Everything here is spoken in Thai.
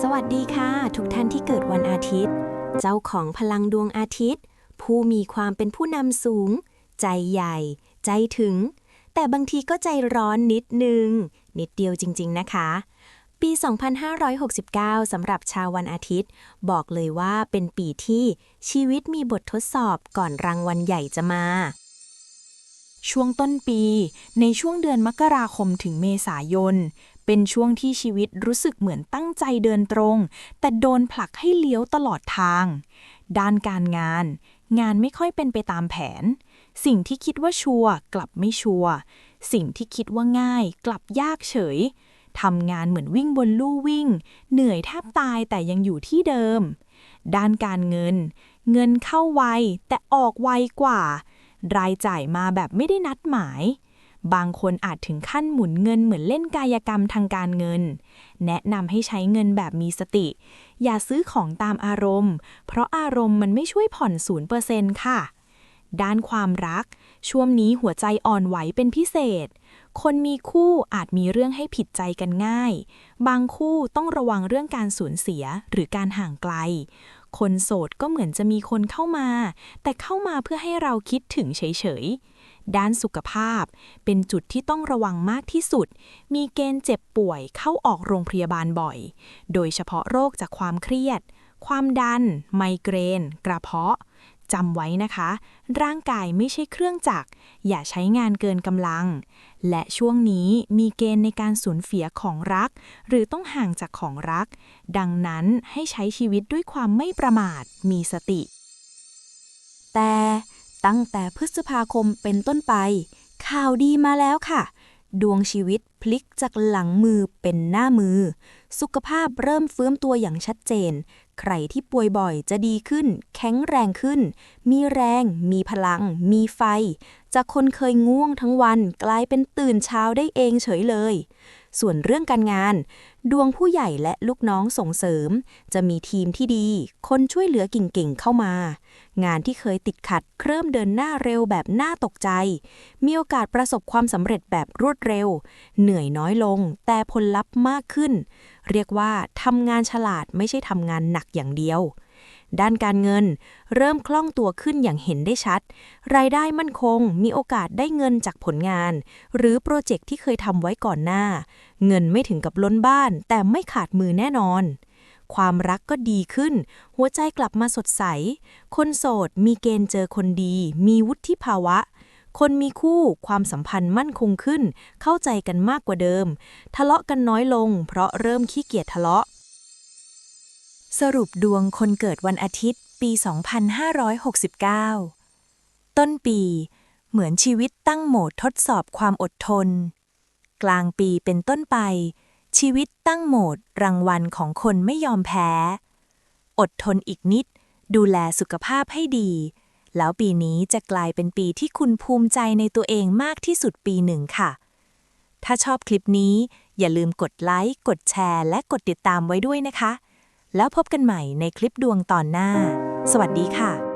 สวัสดีค่ะ ทุกท่านที่เกิดวันอาทิตย์ เจ้าของพลังดวงอาทิตย์ ผู้มีความเป็นผู้นำสูง ใจใหญ่ ใจถึง แต่บางทีก็ใจร้อนนิดนึง นิดเดียวจริง ๆ นะคะ ปี 2569 สำหรับชาววันอาทิตย์ บอกเลยว่าเป็นปีที่ชีวิตมีบททดสอบก่อนรางวัลใหญ่จะมา ช่วงต้นปี ในช่วงเดือนมกราคมถึงเมษายน เป็นช่วงที่ชีวิตรู้สึกเหมือนตั้งใจเดินตรง แต่โดนผลักให้เลี้ยวตลอดทาง ด้านการงาน งานไม่ค่อยเป็นไปตามแผน สิ่งที่คิดว่าชัวร์กลับไม่ชัวร์สิ่งที่คิดว่าง่ายกลับยากเฉยทำงานเหมือนวิ่งบนลู่วิ่ง เหนื่อยแทบตายแต่ยังอยู่ที่เดิม ด้านการเงิน เงินเข้าไวแต่ออกไวกว่า รายจ่ายมาแบบไม่ได้นัดหมาย บางคนอาจถึงขั้นหมุนเงินเหมือนเล่นกายกรรมทางการเงิน แนะนำให้ใช้เงินแบบมีสติ อย่าซื้อของตามอารมณ์ เพราะอารมณ์มันไม่ช่วยผ่อนศูนย์เปอร์เซ็นค่ะ ด้านความรัก ช่วงนี้หัวใจอ่อนไหวเป็นพิเศษคนมีคู่อาจมีเรื่องให้ผิดใจกันง่าย บางคู่ต้องระวังเรื่องการสูญเสียหรือการห่างไกล คนโสดก็เหมือนจะมีคนเข้ามา แต่เข้ามาเพื่อให้เราคิดถึงเฉยๆ ด้านสุขภาพ เป็นจุดที่ต้องระวังมากที่สุด มีเกณฑ์เจ็บป่วยเข้าออกโรงพยาบาลบ่อย โดยเฉพาะโรคจากความเครียด ความดัน ไมเกรน กระเพาะ จำไว้นะคะ ร่างกายไม่ใช่เครื่องจักร อย่าใช้งานเกินกำลัง และช่วงนี้มีเกณฑ์ในการสูญเสียของรัก หรือต้องห่างจากของรัก ดังนั้นให้ใช้ชีวิตด้วยความไม่ประมาท มีสติ แต่ตั้งแต่พฤษภาคมเป็นต้นไป ข่าวดีมาแล้วค่ะ ดวงชีวิตพลิกจากหลังมือเป็นหน้ามือ สุขภาพเริ่มเฟื้มตัวอย่างชัดเจน ใครที่ป่วยบ่อยจะดีขึ้น แข็งแรงขึ้น มีแรง มีพลัง มีไฟ จากคนเคยง่วงทั้งวันกลายเป็นตื่นเช้าได้เองเฉยเลย ส่วนเรื่องการงาน ดวงผู้ใหญ่และลูกน้องส่งเสริม จะมีทีมที่ดี คนช่วยเหลือเก่งๆเข้ามา งานที่เคยติดขัดเริ่มเดินหน้าเร็วแบบน่าตกใจ มีโอกาสประสบความสำเร็จแบบรวดเร็ว เหนื่อยน้อยลง แต่ผลลัพธ์มากขึ้น เรียกว่าทำงานฉลาดไม่ใช่ทำงานหนักอย่างเดียว ด้านการเงิน เริ่มคล่องตัวขึ้นอย่างเห็นได้ชัด รายได้มั่นคงมีโอกาสได้เงินจากผลงาน หรือโปรเจกต์ที่เคยทำไว้ก่อนหน้า เงินไม่ถึงกับล้นบ้าน แต่ไม่ขาดมือแน่นอน ความรักก็ดีขึ้น หัวใจกลับมาสดใส คนโสดมีเกณฑ์เจอคนดี มีวุฒิภาวะคนมีคู่ความสัมพันธ์มั่นคงขึ้น เข้าใจกันมากกว่าเดิม ทะเลาะกันน้อยลง เพราะเริ่มขี้เกียจทะเลาะ สรุปดวงคนเกิดวันอาทิตย์ปี 2569 ต้นปี เหมือนชีวิตตั้งโหมดทดสอบความอดทน กลางปีเป็นต้นไป ชีวิตตั้งโหมดรางวัลของคนไม่ยอมแพ้ อดทนอีกนิด ดูแลสุขภาพให้ดี แล้วปีนี้จะกลายเป็นปีที่คุณภูมิใจในตัวเองมากที่สุดปีหนึ่งค่ะ ถ้าชอบคลิปนี้อย่าลืมกดไลค์ กดแชร์ และกดติดตามไว้ด้วยนะคะ แล้วพบกันใหม่ในคลิปดวงตอนหน้า สวัสดีค่ะ